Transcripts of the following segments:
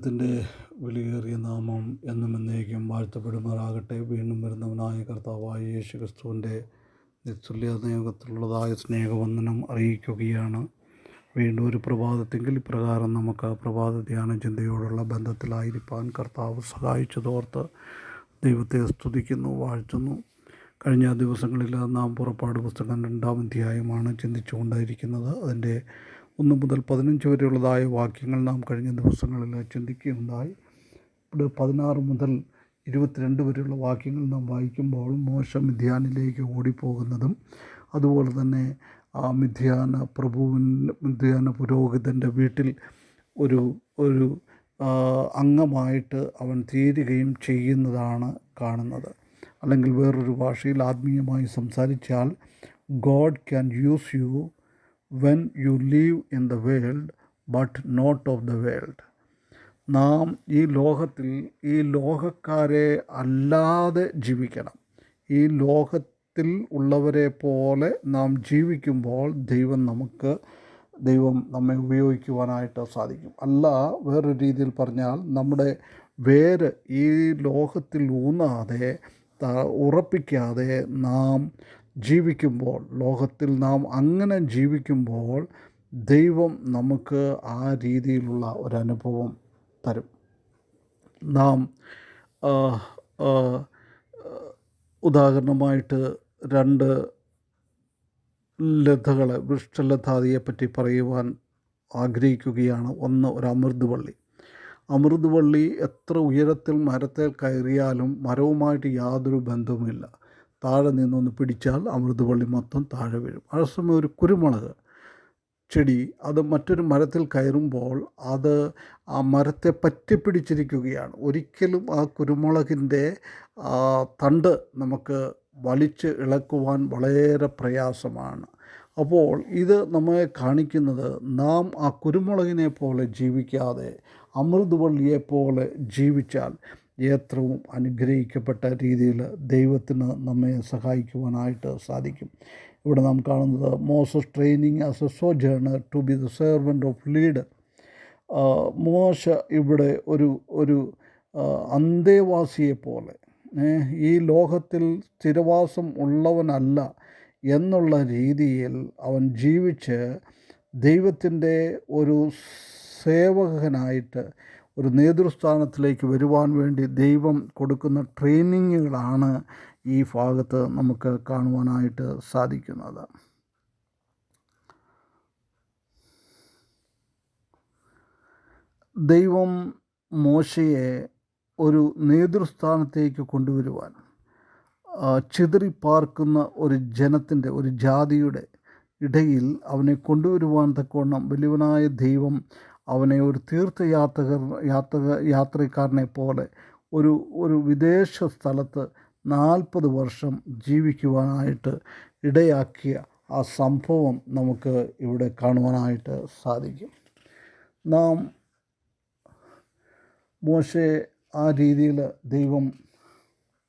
ദൈവത്തിന്റെ വിലയേറിയ നാമം എന്നും എന്നേക്കും വാഴ്ത്തപ്പെടുമാറാകട്ടെ. വീണ്ടും വരുന്നവനായ കർത്താവായ യേശു ക്രിസ്തുവിന്റെ നിസ്തുല്യ നിയോഗത്തിലുള്ളതായ സ്നേഹവന്ദനം അറിയിക്കുകയാണ്. വീണ്ടും ഒരു പ്രഭാതത്തെങ്കിൽ ഇപ്രകാരം നമുക്ക് ആ പ്രഭാത ധ്യാന ചിന്തയോടുള്ള ബന്ധത്തിലായിരിക്കാൻ കർത്താവ് സഹായിച്ചതോർത്ത് ദൈവത്തെ സ്തുതിക്കുന്നു വാഴ്ത്തുന്നു. കഴിഞ്ഞ ദിവസങ്ങളിൽ നാം പുറപ്പാട് പുസ്തകം രണ്ടാം അധ്യായമാണ് ചിന്തിച്ചുകൊണ്ടായിരിക്കുന്നത്. അതിന്റെ ഒന്ന് മുതൽ പതിനഞ്ച് വരെയുള്ളതായ വാക്യങ്ങൾ നാം കഴിഞ്ഞ ദിവസങ്ങളിൽ ചിന്തിക്കുകയുണ്ടായി. ഇവിടെ പതിനാറ് മുതൽ ഇരുപത്തിരണ്ട് വരെയുള്ള വാക്യങ്ങൾ നാം വായിക്കുമ്പോൾ മോശ മിഥ്യാനിലേക്ക് ഓടിപ്പോകുന്നതും അതുപോലെ തന്നെ ആ മിഥ്യാന പ്രഭുവിൻ മിഥ്യാന പുരോഹിതന്റെ വീട്ടിൽ ഒരു ഒരു അംഗമായിട്ട് അവൻ തീരുകയും ചെയ്യുന്നതാണ് കാണുന്നത്. അല്ലെങ്കിൽ വേറൊരു ഭാഷയിൽ ആത്മീയമായി സംസാരിച്ചാൽ God can use you when you live in the world but not of the world നാം ഈ ലോകത്തിൽ ഈ ലോകക്കാരെ അല്ലാതെ ജീവിക്കണം. ഈ ലോകത്തിൽ ഉള്ളവരെ പോലെ നാം ജീവിക്കുമ്പോൾ ദൈവം നമുക്ക് ദൈവം നമ്മെ ഉപയോഗിക്കുവാനായിട്ട് സാധിക്കും. അല്ല വേറൊരു രീതിയിൽ പറഞ്ഞാൽ നമ്മുടെ വേര് ഈ ലോകത്തിൽ ഊന്നാതെ ഉറപ്പിക്കാതെ നാം ജീവിക്കുമ്പോൾ ലോകത്തിൽ നാം അങ്ങനെ ജീവിക്കുമ്പോൾ ദൈവം നമുക്ക് ആ രീതിയിലുള്ള ഒരനുഭവം തരും. നാം ഉദാഹരണമായിട്ട് രണ്ട് ലതകളെ വൃക്ഷലതാദിയെപ്പറ്റി പറയുവാൻ ആഗ്രഹിക്കുകയാണ്. ഒന്ന് ഒരു അമൃതുവള്ളി. അമൃതുവള്ളി എത്ര ഉയരത്തിൽ മരത്തിൽ കയറിയാലും മരവുമായിട്ട് യാതൊരു ബന്ധവുമില്ല. താഴെ നിന്നൊന്ന് പിടിച്ചാൽ അമൃതുവള്ളി മൊത്തം താഴെ വീഴും. അതേസമയം ഒരു കുരുമുളക് ചെടി അത് മറ്റൊരു മരത്തിൽ കയറുമ്പോൾ അത് ആ മരത്തെ പറ്റിപ്പിടിച്ചിരിക്കുകയാണ്. ഒരിക്കലും ആ കുരുമുളകിന്റെ തണ്ട് നമുക്ക് വലിച്ച് ഇളക്കുവാൻ വളരെ പ്രയാസമാണ്. അപ്പോൾ ഇത് നമ്മെ കാണിക്കുന്നത് നാം ആ കുരുമുളകിനെ പോലെ ജീവിക്കാതെ അമൃതവള്ളിയെ പോലെ ജീവിച്ചാൽ എത്രവും അനുഗ്രഹിക്കപ്പെട്ട രീതിയിൽ ദൈവത്തിന് നമ്മെ സഹായിക്കുവാനായിട്ട് സാധിക്കും. ഇവിടെ നാം കാണുന്നത് Moses training as a sojourner to be the servant of leader Mosha ഇവിടെ ഒരു ഒരു അന്തേവാസിയെപ്പോലെ പോലെ. ഈ ലോകത്തിൽ സ്ഥിരവാസം ഉള്ളവനല്ല എന്നുള്ള രീതിയിൽ അവൻ ജീവിച്ച് ദൈവത്തിന്റെ ഒരു സേവകനായിട്ട് ഒരു നേതൃസ്ഥാനത്തിലേക്ക് വരുവാൻ വേണ്ടി ദൈവം കൊടുക്കുന്ന ട്രെയിനിങ്ങുകളാണ് ഈ ഭാഗത്ത് നമുക്ക് കാണുവാനായിട്ട് സാധിക്കുന്നത്. ദൈവം മോശയെ ഒരു നേതൃസ്ഥാനത്തേക്ക് കൊണ്ടുവരുവാൻ ചിതറിപ്പാർക്കുന്ന ഒരു ജനത്തിന്റെ ഒരു ജാതിയുടെ ഇടയിൽ അവനെ കൊണ്ടുവരുവാൻ തക്കവണ്ണം വലിയവനായ ദൈവം അവനെ ഒരു തീർത്ഥയാത്രകർ യാത്ര യാത്രക്കാരനെ പോലെ ഒരു ഒരു വിദേശ സ്ഥലത്ത് നാൽപ്പത് വർഷം ജീവിക്കുവാനായിട്ട് ഇടയാക്കിയ ആ സംഭവം നമുക്ക് ഇവിടെ കാണുവാനായിട്ട് സാധിക്കും. നാം മോശയെ ആ രീതിയിൽ ദൈവം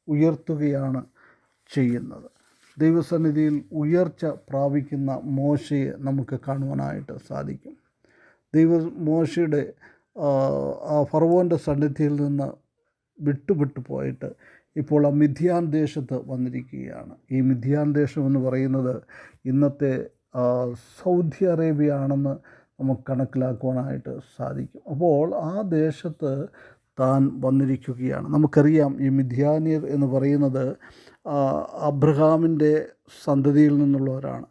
ഉയർത്തുകയാണ് ചെയ്യുന്നത്. ദൈവസന്നിധിയിൽ ഉയർച്ച പ്രാപിക്കുന്ന മോശയെ നമുക്ക് കാണുവാനായിട്ട് സാധിക്കും. ദൈവ മോശയുടെ ആ, ഫറവോന്റെ സന്നിധിയിൽ നിന്ന് വിട്ടുവിട്ടു പോയിട്ട് ഇപ്പോൾ ആ മിഥ്യാൻ ദേശത്ത് വന്നിരിക്കുകയാണ്. ഈ മിഥ്യാൻ ദേശം എന്ന് പറയുന്നത് ഇന്നത്തെ സൗദി അറേബ്യ ആണെന്ന് നമുക്ക് കണക്കിലാക്കുവാനായിട്ട് സാധിക്കും. അപ്പോൾ ആ ദേശത്ത് താൻ വന്നിരിക്കുകയാണ്. നമുക്കറിയാം ഈ മിഥ്യാനിയർ എന്ന് പറയുന്നത് അബ്രഹാമിന്റെ സന്തതിയിൽ നിന്നുള്ളവരാണ്.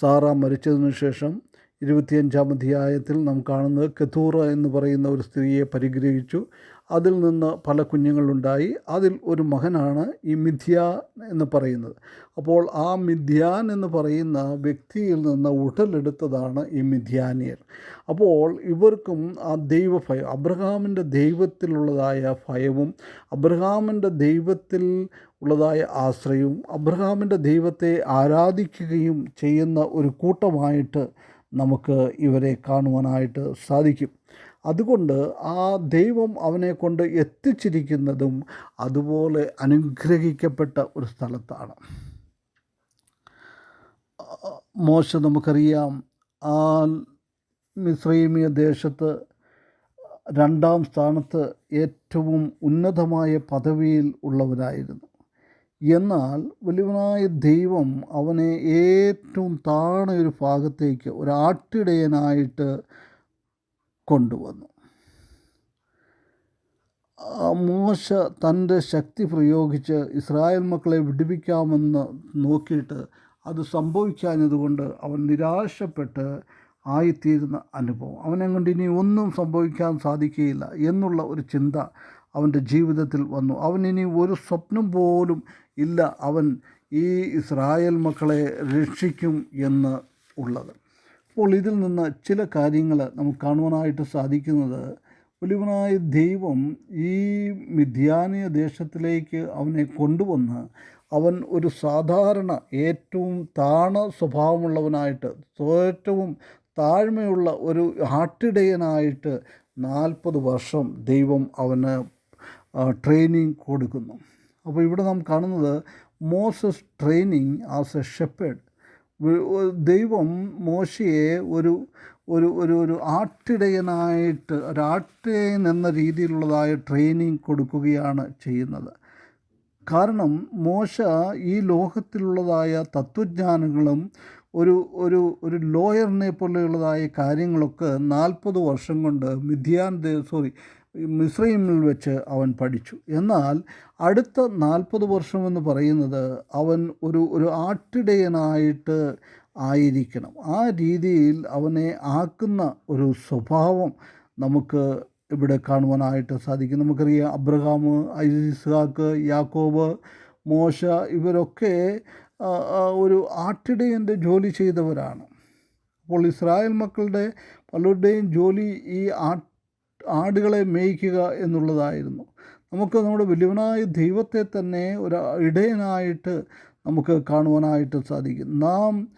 സാറ മരിച്ചതിനു ശേഷം ഇരുപത്തിയഞ്ചാം അധ്യായത്തിൽ നാം കാണുന്നത് കെതൂറ എന്ന് പറയുന്ന ഒരു സ്ത്രീയെ പരിഗ്രഹിച്ചു. അതിൽ നിന്ന് പല കുഞ്ഞുങ്ങളുണ്ടായി. അതിൽ ഒരു മകനാണ് ഈ മിഥ്യാൻ എന്ന് പറയുന്നത്. അപ്പോൾ ആ മിഥ്യാൻ എന്ന് പറയുന്ന വ്യക്തിയിൽ നിന്ന് ഉടലെടുത്തതാണ് ഈ മിഥ്യാനിയർ. അപ്പോൾ ഇവർക്കും ആ ദൈവഭയം അബ്രഹാമിന്റെ ദൈവത്തിലുള്ളതായ ഭയവും അബ്രഹാമിന്റെ ദൈവത്തിൽ ഉള്ളതായ ആശ്രയവും അബ്രഹാമിന്റെ ദൈവത്തെ ആരാധിക്കുകയും ചെയ്യുന്ന ഒരു കൂട്ടമായിട്ട് നമുക്ക് ഇവരെ കാണുവാനായിട്ട് സാധിക്കും. അതുകൊണ്ട് ആ ദൈവം അവനെ കൊണ്ട് എത്തിച്ചിരിക്കുന്നതും അതുപോലെ അനുഗ്രഹിക്കപ്പെട്ട ഒരു സ്ഥലത്താണ്. മോശ നമുക്കറിയാം ആ മിശ്രീമിയ ദേശത്ത് രണ്ടാം സ്ഥാനത്ത് ഏറ്റവും ഉന്നതമായ പദവിയിൽ ഉള്ളവരായിരുന്നു എന്നാൽ വലിയവനായ ദൈവം അവനെ ഏറ്റവും താണ ഒരു ഭാഗത്തേക്ക് ഒരാട്ടിടയനായിട്ട് കൊണ്ടുവന്നു. മോശ തന്റെ ശക്തി പ്രയോഗിച്ച് ഇസ്രായേൽ മക്കളെ വിടുവിക്കാമെന്ന് നോക്കിയിട്ട് അത് സംഭവിക്കാഞ്ഞതുകൊണ്ട് അവൻ നിരാശപ്പെട്ട് ആയിത്തീരുന്ന അനുഭവം. അവനെ കൊണ്ട് ഇനി ഒന്നും സംഭവിക്കാൻ സാധിക്കുകയില്ല എന്നുള്ള ഒരു ചിന്ത അവന്റെ ജീവിതത്തിൽ വന്നു. അവൻ ഇനി ഒരു സ്വപ്നം പോലും ഇല്ല. അവൻ ഈ ഇസ്രായേൽ മക്കളെ രക്ഷിക്കും എന്ന് ഉള്ളത്. അപ്പോൾ ഇതിൽ നിന്ന് ചില കാര്യങ്ങൾ നമുക്ക് കാണുവാനായിട്ട് സാധിക്കുന്നത് വലിയവനായ ദൈവം ഈ മിഥ്യാനിയ ദേശത്തിലേക്ക് അവനെ കൊണ്ടുവന്ന് അവൻ ഒരു സാധാരണ ഏറ്റവും താണ സ്വഭാവമുള്ളവനായിട്ട് ഏറ്റവും താഴ്മയുള്ള ഒരു ആട്ടിടയനായിട്ട് നാൽപ്പത് വർഷം ദൈവം അവന് ട്രെയിനിങ് കൊടുക്കുന്നു. അപ്പോൾ ഇവിടെ നാം കാണുന്നത് Moses training as a shepherd ദൈവം മോശയെ ഒരു ഒരു ഒരു ഒരു ആട്ടിടയനായിട്ട് ഒരാട്ടിടയൻ എന്ന രീതിയിലുള്ളതായ ട്രെയിനിങ് കൊടുക്കുകയാണ് ചെയ്യുന്നത്. കാരണം മോശ ഈ ലോകത്തിലുള്ളതായ തത്വജ്ഞാനങ്ങളും ഒരു ഒരു ഒരു ലോയറിനെ പോലെയുള്ളതായ കാര്യങ്ങളൊക്കെ നാൽപ്പത് വർഷം കൊണ്ട് മിഥ്യാൻ സോറി മിസ്രൈമിൽ വെച്ച് അവൻ പഠിച്ചു. എന്നാൽ അടുത്ത നാൽപ്പത് വർഷമെന്ന് പറയുന്നത് അവൻ ഒരു ഒരു ആട്ടിടയനായിട്ട് ആയിരിക്കണം. ആ രീതിയിൽ അവനെ ആക്കുന്ന ഒരു സ്വഭാവം നമുക്ക് ഇവിടെ കാണുവാനായിട്ട് സാധിക്കും. നമുക്കറിയാം അബ്രഹാം ഐസാക്ക് യാക്കോബ് മോശ ഇവരൊക്കെ ഒരു ആട്ടിടയന്റെ ജോലി ചെയ്തവരാണ്. അപ്പോൾ ഇസ്രായേൽ മക്കളുടെ പലരുടെയും ജോലി ഈ ആ ആടുകളെ മേയ്ക്കുക എന്നുള്ളതായിരുന്നു. നമുക്ക് നമ്മുടെ വലിയവനായ ദൈവത്തെ തന്നെ ഒരു ഇടയനായിട്ട് നമുക്ക് കാണുവാനായിട്ട് സാധിക്കും. നാം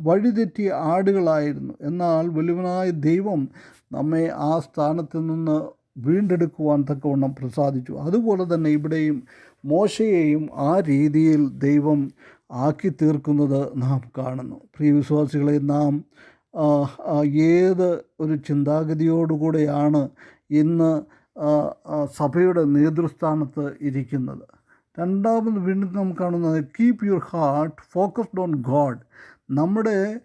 വഴിതെറ്റിയ ആടുകളായിരുന്നു. എന്നാൽ വലിയവനായ ദൈവം നമ്മെ ആ സ്ഥാനത്ത് നിന്ന് വീണ്ടെടുക്കുവാൻ തക്കവണ്ണം പ്രസാദിച്ചു. അതുപോലെ തന്നെ ഇവിടെയും മോശയെയും ആ രീതിയിൽ ദൈവം ആക്കി തീർക്കുന്നത് നാം കാണുന്നു. പ്രിയ വിശ്വാസികളെ നാം ഏത് ഒരു ചിന്താഗതിയോടുകൂടെയാണ് ഇന്ന് സഭയുടെ നേതൃസ്ഥാനത്ത് ഇരിക്കുന്നത്? രണ്ടാമത് വീണ്ടും നാം കാണുന്നത് keep your heart focused on God നമ്മുടെ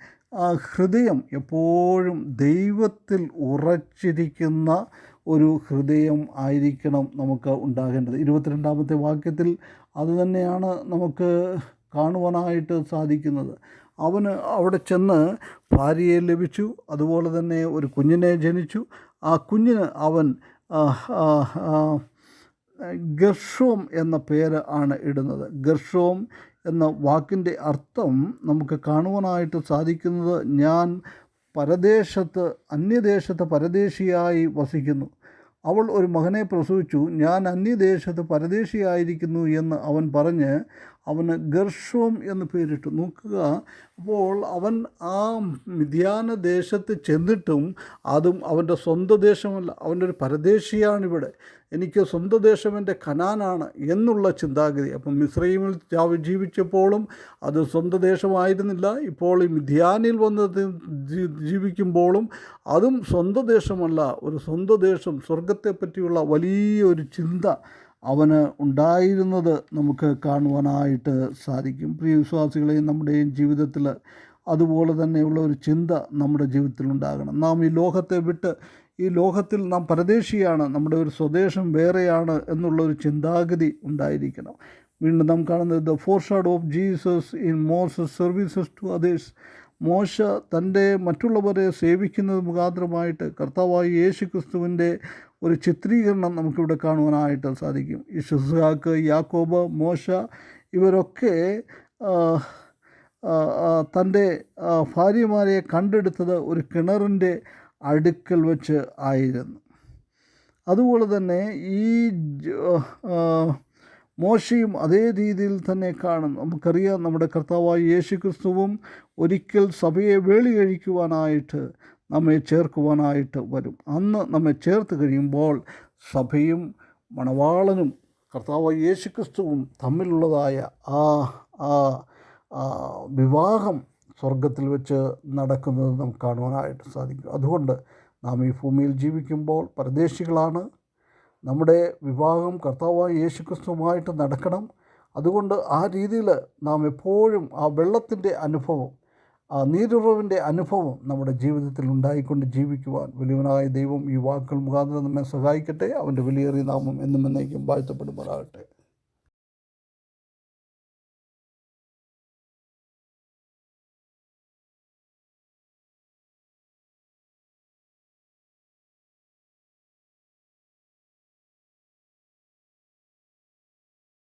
ഹൃദയം എപ്പോഴും ദൈവത്തിൽ ഉറച്ചിരിക്കുന്ന ഒരു ഹൃദയം ആയിരിക്കണം നമുക്ക് ഉണ്ടാകേണ്ടത്. ഇരുപത്തിരണ്ടാമത്തെ വാക്യത്തിൽ അതുതന്നെയാണ് നമുക്ക് കാണുവാനായിട്ട് സാധിക്കുന്നത്. അവന് അവിടെ ചെന്ന് ഭാര്യയെ ലഭിച്ചു. അതുപോലെ തന്നെ ഒരു കുഞ്ഞിനെ ജനിച്ചു. ആ കുഞ്ഞിന് അവൻ ഗർഷോം എന്ന പേര് ആണ് ഇടുന്നത്. ഗർഷോം എന്ന വാക്കിന്റെ അർത്ഥം നമുക്ക് കാണുവാനായിട്ട് സാധിക്കുന്നത് ഞാൻ പരദേശത്ത് അന്യദേശത്ത് പരദേശിയായി വസിക്കുന്നു. അവൾ ഒരു മകനെ പ്രസവിച്ചു. ഞാൻ അന്യദേശത്ത് പരദേശിയായിരിക്കുന്നു എന്ന് അവൻ പറഞ്ഞ് അവന് ഗർഷോം എന്ന് പേരിട്ടു. നോക്കുക അപ്പോൾ അവൻ ആ മിഥ്യാന ദേശത്ത് ചെന്നിട്ടും അതും അവന്റെ സ്വന്തം ദേശമല്ല അവന്റെ ഒരു പരദേശിയാണിവിടെ. എനിക്ക് സ്വന്തം ദേശം എന്റെ കനാനാണ് എന്നുള്ള ചിന്താഗതി. അപ്പം മിശ്രൈമിൽ ജീവിച്ചപ്പോഴും അത് സ്വന്തം ദേശമായിരുന്നില്ല ഇപ്പോൾ ഈ മിഥ്യാനിൽ വന്ന് ജീവിക്കുമ്പോഴും അതും സ്വന്തം ദേശമല്ല ഒരു സ്വന്തം ദേശം സ്വർഗത്തെ പറ്റിയുള്ള വലിയൊരു ചിന്ത അവന് ഉണ്ടായിരുന്നത് നമുക്ക് കാണുവാനായിട്ട് സാധിക്കും. പ്രിയ വിശ്വാസികളെയും നമ്മുടെയും ജീവിതത്തിൽ അതുപോലെ തന്നെയുള്ള ഒരു ചിന്ത നമ്മുടെ ജീവിതത്തിൽ ഉണ്ടാകണം നാം ഈ ലോകത്തെ വിട്ട് ഈ ലോകത്തിൽ നാം പരദേശിയാണ് നമ്മുടെ ഒരു സ്വദേശം വേറെയാണ് എന്നുള്ള ഒരു ചിന്താഗതി ഉണ്ടായിരിക്കണം. വീണ്ടും നാം കാണുന്നത് the foreshadow of Jesus in Moses services to others Mosha തന്റെ മറ്റുള്ളവരെ സേവിക്കുന്നത് മുഖാന്തരമായിട്ട് കർത്താവായി യേശു ക്രിസ്തുവിന്റെ ഒരു ചിത്രീകരണം നമുക്കിവിടെ കാണുവാനായിട്ട് സാധിക്കും. ഈ യാക്കോബ് മോശ ഇവരൊക്കെ തന്റെ ഭാര്യമാരെ കണ്ടെടുത്തത് ഒരു കിണറിന്റെ അടുക്കൽ വച്ച് ആയിരുന്നു. അതുപോലെ തന്നെ ഈ മോശയും അതേ രീതിയിൽ തന്നെ കാണും നമുക്കറിയാം നമ്മുടെ കർത്താവായ യേശു ക്രിസ്തുവും ഒരിക്കൽ സഭയെ വേളി കഴിക്കുവാനായിട്ട് നമ്മെ ചേർക്കുവാനായിട്ട് വരും. അന്ന് നമ്മെ ചേർത്ത് കഴിയുമ്പോൾ സഭയും മണവാളനും കർത്താവ് യേശുക്രിസ്തുവും തമ്മിലുള്ളതായ ആ ആ വിവാഹം സ്വർഗത്തിൽ വെച്ച് നടക്കുന്നത് നമുക്ക് കാണുവാനായിട്ട് സാധിക്കും. അതുകൊണ്ട് നാം ഈ ഭൂമിയിൽ ജീവിക്കുമ്പോൾ പരദേശികളാണ്. നമ്മുടെ വിവാഹം കർത്താവായ യേശുക്രിസ്തുവുമായിട്ട് നടക്കണം. അതുകൊണ്ട് ആ രീതിയിൽ നാം എപ്പോഴും ആ വെള്ളത്തിന്റെ അനുഭവം ആ നീരുറവിന്റെ അനുഭവം നമ്മുടെ ജീവിതത്തിൽ ഉണ്ടായിക്കൊണ്ട് ജീവിക്കുവാൻ വലിയവനായ ദൈവം ഈ വാക്കുകൾ മുഖാന്തരം നമ്മെ സഹായിക്കട്ടെ. അവന്റെ വിലയേറിയ നാമം എന്നും എന്നേക്കും വാഴ്ത്തപ്പെടുമാറാകട്ടെ.